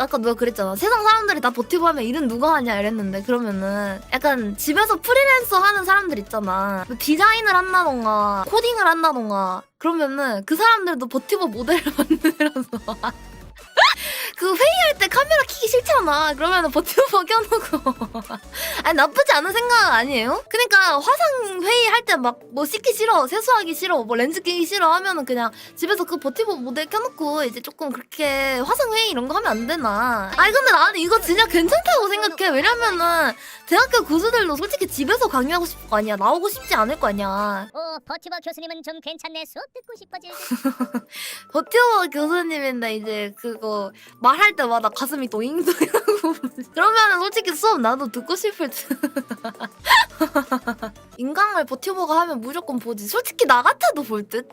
아까 누가 그랬잖아. 세상 사람들이 다 버티고 하면 일은 누가 하냐 이랬는데 그러면은 약간 집에서 프리랜서 하는 사람들 있잖아. 뭐 디자인을 한다던가 코딩을 한다던가 그러면은 그 사람들도 버티고 모델을 만들어서 켜기 싫잖아. 그러면은 버티고 켜놓고 아니 나쁘지 않은 생각 아니에요? 그러니까 화상 회의 할 때 막 뭐 씻기 싫어, 세수하기 싫어, 뭐 렌즈 끼기 싫어 하면은 그냥 집에서 그 버티고 모델 켜놓고 이제 조금 그렇게 화상 회의 이런 거 하면 안 되나? 아니 근데 나는 이거 진짜 괜찮다고 생각해. 왜냐면은 대학교 교수들도 솔직히 집에서 강의하고 싶을 거 아니야. 나오고 싶지 않을 거 아니야. 오 버티버 교수님은 좀 괜찮네 수업 듣고 싶어질 버티버 교수님인데 이제 그거 말할 때마다 가슴이 도잉도잉하고 그러면은 솔직히 수업 나도 듣고 싶을 듯. 인강을 버티버가 하면 무조건 보지. 솔직히 나 같아도 볼 듯.